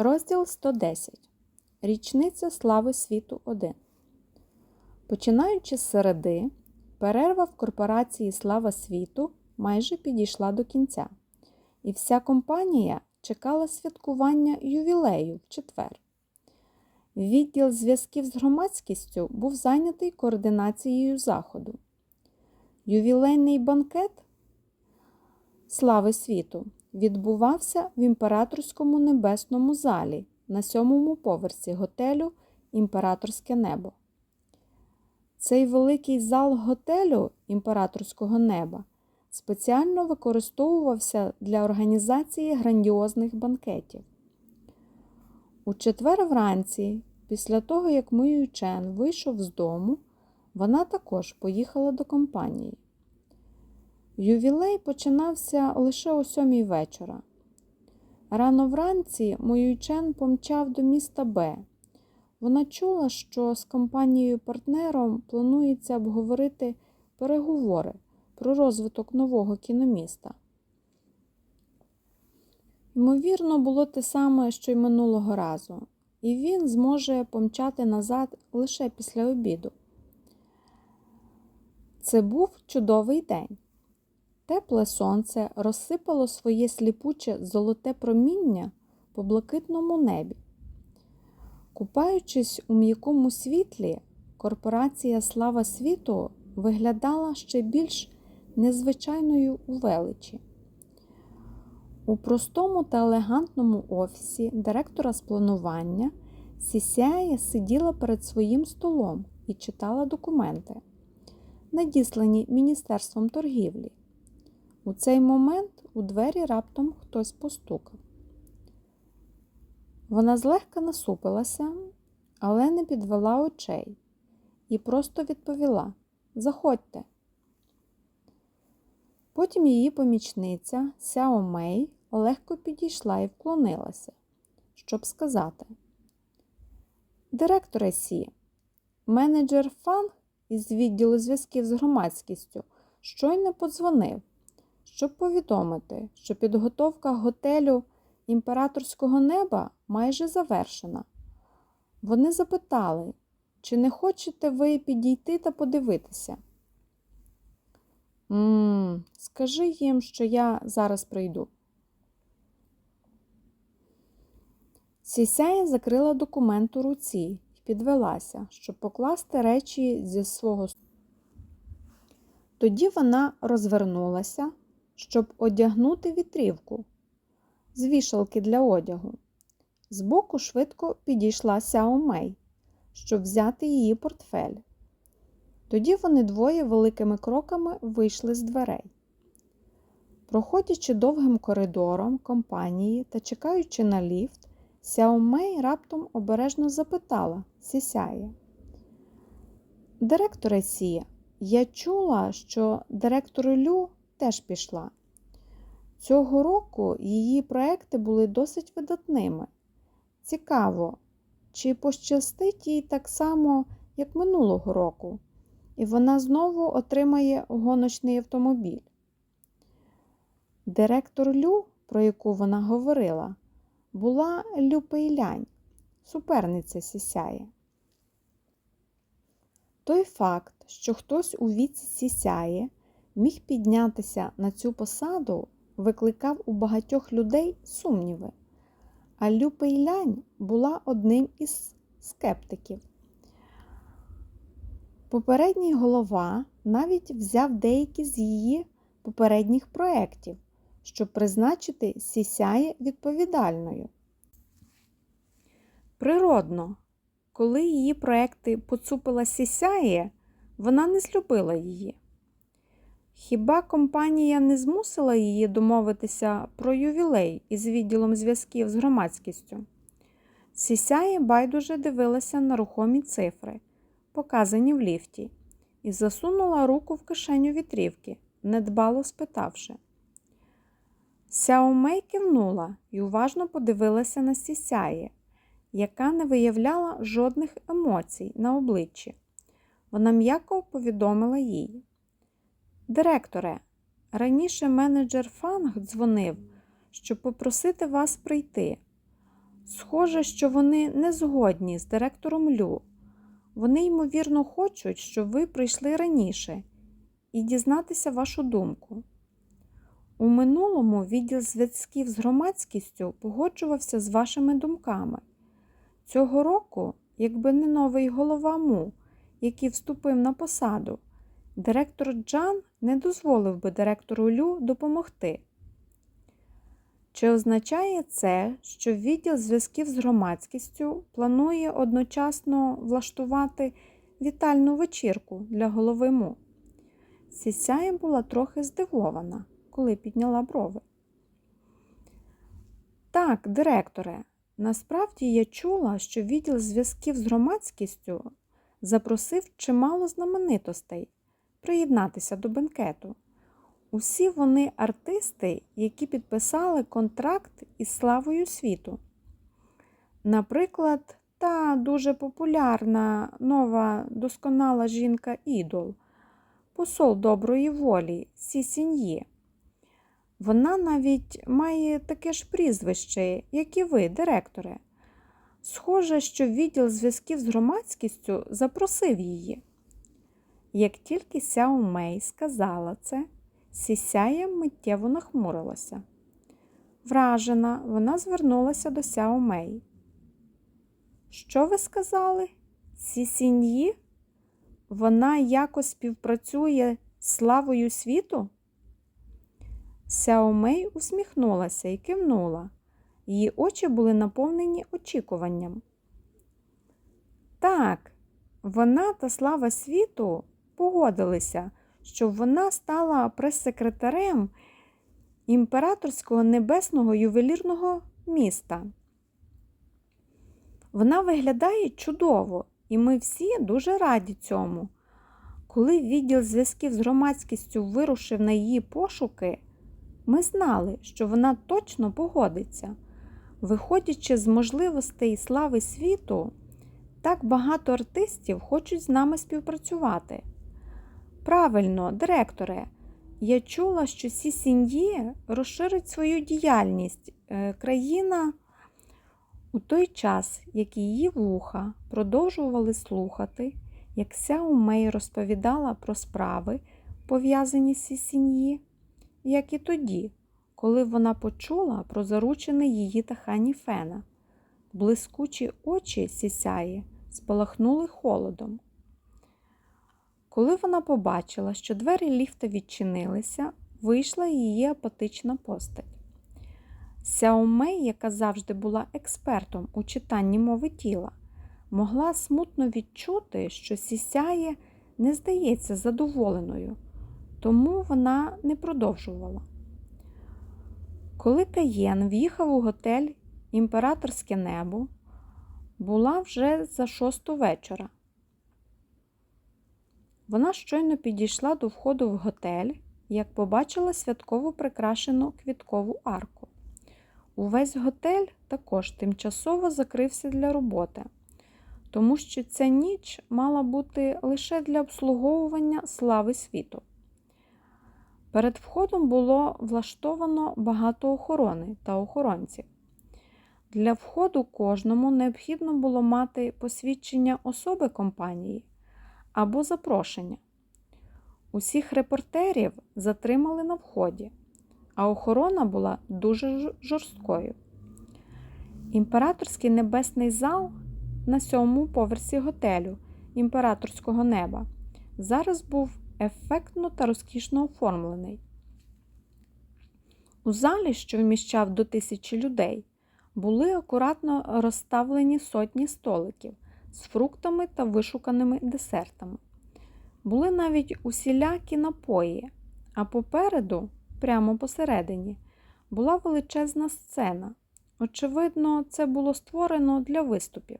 Розділ 110. Річниця слави світу 1. Починаючи з середи, перерва в корпорації Слава світу майже підійшла до кінця, і вся компанія чекала святкування ювілею в четвер. Відділ зв'язків з громадськістю був зайнятий координацією заходу. Ювілейний банкет слави світу відбувався в імператорському небесному залі на сьомому поверсі готелю Імператорське небо. Цей великий зал готелю імператорського неба спеціально використовувався для організації грандіозних банкетів. У четвер вранці, після того, як Мою Чен вийшов з дому, вона також поїхала до компанії. Ювілей починався лише о сьомій вечора. Рано вранці Моюйчен помчав до міста Б. Вона чула, що з компанією-партнером планується обговорити переговори про розвиток нового кіноміста. Ймовірно, було те саме, що й минулого разу, і він зможе помчати назад лише після обіду. Це був чудовий день. Тепле сонце розсипало своє сліпуче золоте проміння по блакитному небі. Купаючись у м'якому світлі, корпорація Слава світу виглядала ще більш незвичайною у величі. У простому та елегантному офісі директора з планування Сісяя сиділа перед своїм столом і читала документи, надіслані Міністерством торгівлі. У цей момент у двері раптом хтось постукав. Вона злегка насупилася, але не підвела очей і просто відповіла Заходьте. Потім її помічниця Сяо Мей легко підійшла і вклонилася, щоб сказати: Директоре Сі, менеджер Фан із відділу зв'язків з громадськістю щойно подзвонив щоб повідомити, що підготовка готелю імператорського неба майже завершена. Вони запитали, чи не хочете ви підійти та подивитися? Ммм, скажи їм, що я зараз прийду. Сісяя закрила документ у руці і підвелася, щоб покласти речі зі свого Тоді вона розвернулася, щоб одягнути вітрівку з вішалки для одягу. Збоку швидко підійшла Сяо Мей, щоб взяти її портфель. Тоді вони двоє великими кроками вийшли з дверей. Проходячи довгим коридором компанії та чекаючи на ліфт, Сяо Мей раптом обережно запитала Сісяє. Директоре Сія, я чула, що директор Лю теж пішла. Цього року її проекти були досить видатними. Цікаво, чи пощастить їй так само, як минулого року, і вона знову отримає гоночний автомобіль. Директор Лю, про яку вона говорила, була Лю Пейлянь, суперниця Сісяє. Той факт, що хтось у віці Сісяє міг піднятися на цю посаду, викликав у багатьох людей сумніви, а Лю Пейлянь була одним із скептиків. Попередній голова навіть взяв деякі з її попередніх проєктів, щоб призначити Сісяє відповідальною. Природно, коли її проекти поцупила Сісяє, вона не злюбила її. Хіба компанія не змусила її домовитися про ювілей із відділом зв'язків з громадськістю? Сісяє байдуже дивилася на рухомі цифри, показані в ліфті, і засунула руку в кишеню вітрівки, недбало спитавши. Сяомей кивнула і уважно подивилася на Сісяє, яка не виявляла жодних емоцій на обличчі. Вона м'яко повідомила їй. Директоре, раніше менеджер Фанг дзвонив, щоб попросити вас прийти. Схоже, що вони не згодні з директором Лю. Вони, ймовірно, хочуть, щоб ви прийшли раніше і дізнатися вашу думку. У минулому відділ зв'язків з громадськістю погоджувався з вашими думками. Цього року, якби не новий голова МУ, який вступив на посаду, директор Джан не дозволив би директору Лю допомогти. Чи означає це, що відділ зв'язків з громадськістю планує одночасно влаштувати вітальну вечірку для голови МУ? Сісяє була трохи здивована, коли підняла брови. Так, директоре, насправді я чула, що відділ зв'язків з громадськістю запросив чимало знаменитостей приєднатися до бенкету. Усі вони артисти, які підписали контракт із славою світу. Наприклад, та дуже популярна нова досконала жінка ідол, посол доброї волі Сі Сіньї. Вона навіть має таке ж прізвище, як і ви, директоре. Схоже, що відділ зв'язків з громадськістю запросив її. Як тільки Сяо Мей сказала це, Сісяя миттєво нахмурилася. Вражена, вона звернулася до Сяо Мей. Що ви сказали? Сісіньї? Вона якось співпрацює з славою світу? Сяо Мей усміхнулася і кивнула. Її очі були наповнені очікуванням. Так, вона та слава світу погодилися, що вона стала прес-секретарем імператорського небесного ювелірного міста. Вона виглядає чудово, і ми всі дуже раді цьому. Коли відділ зв'язків з громадськістю вирушив на її пошуки, ми знали, що вона точно погодиться. Виходячи з можливостей слави світу, так багато артистів хочуть з нами співпрацювати. Правильно, директоре, я чула, що Сі Сіньє розширить свою діяльність. Е, країна у той час, як її вуха продовжували слухати, як Сяо Мей розповідала про справи, пов'язані з Сі Сіньї, як і тоді, коли вона почула про заручене її та хані Фена. Блискучі очі сісяї спалахнули холодом. Коли вона побачила, що двері ліфта відчинилися, вийшла її апатична постать. Сяомей, яка завжди була експертом у читанні мови тіла, могла смутно відчути, що сісяє не здається задоволеною, тому вона не продовжувала. Коли Каєн в'їхав у готель Імператорське небо, була вже за шосту вечора. Вона щойно підійшла до входу в готель, як побачила святково прикрашену квіткову арку. Увесь готель також тимчасово закрився для роботи, тому що ця ніч мала бути лише для обслуговування слави світу. Перед входом було влаштовано багато охорони та охоронців. Для входу кожному необхідно було мати посвідчення особи компанії або запрошення. Усіх репортерів затримали на вході, а охорона була дуже жорсткою. Імператорський небесний зал на сьомому поверсі готелю імператорського неба зараз був ефектно та розкішно оформлений. У залі, що вміщав до тисячі людей, були акуратно розставлені сотні столиків з фруктами та вишуканими десертами. Були навіть усілякі напої, а попереду, прямо посередині, була величезна сцена. Очевидно, це було створено для виступів.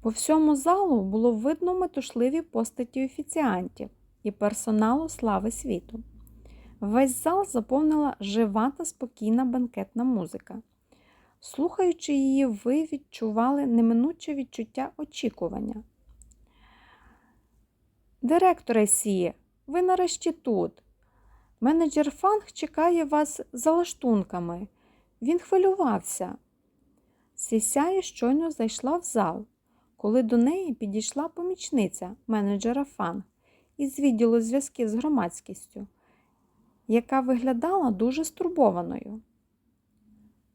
По всьому залу було видно метушливі постаті офіціантів і персоналу слави світу. Весь зал заповнила жива та спокійна бенкетна музика. Слухаючи її, ви відчували неминуче відчуття очікування. Директоре Сі, ви нарешті тут. Менеджер Фанг чекає вас за лаштунками. Він хвилювався. Сісяє щойно зайшла в зал, коли до неї підійшла помічниця менеджера Фан із відділу зв'язків з громадськістю, яка виглядала дуже стурбованою.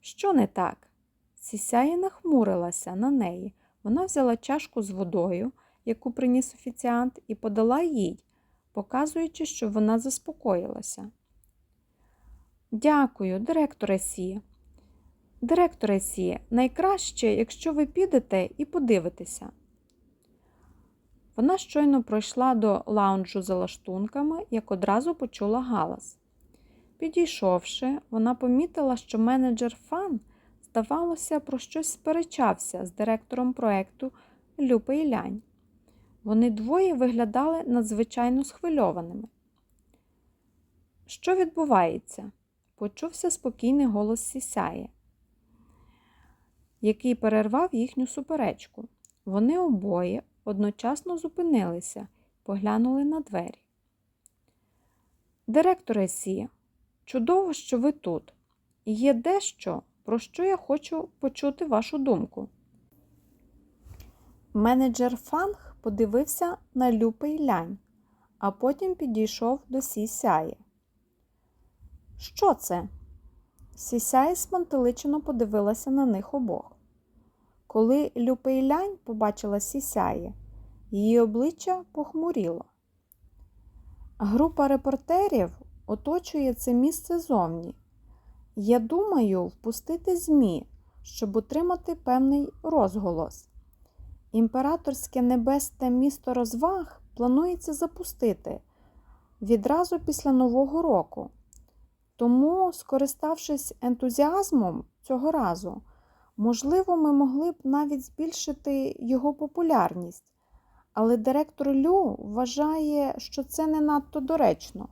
Що не так? Сісяє нахмурилася на неї. Вона взяла чашку з водою, яку приніс офіціант, і подала їй, показуючи, що вона заспокоїлася. Дякую, директоре Сі. Директоре Сі, найкраще, якщо ви підете і подивитеся. Вона щойно пройшла до лаунджу за лаштунками, як одразу почула галас. Підійшовши, вона помітила, що менеджер Фан, здавалося, про щось сперечався з директором проекту Люпи і Лянь. Вони двоє виглядали надзвичайно схвильованими. Що відбувається? Почувся спокійний голос Сісяє, який перервав їхню суперечку. Вони обоє одночасно зупинилися поглянули на двері. Директоре Сі, чудово, що ви тут. Є дещо, про що я хочу почути вашу думку. Менеджер Фанг подивився на Люпи й лянь, а потім підійшов до Сісяє. Що це? Сісяє спантеличено подивилася на них обох. Коли Люпи й лянь побачила Сісяє, її обличчя похмуріло. Група репортерів оточує це місце зовні. Я думаю впустити ЗМІ, щоб отримати певний розголос. Імператорське небесне місто розваг планується запустити відразу після Нового року. Тому, скориставшись ентузіазмом цього разу, можливо, ми могли б навіть збільшити його популярність. Але директор Лю вважає, що це не надто доречно.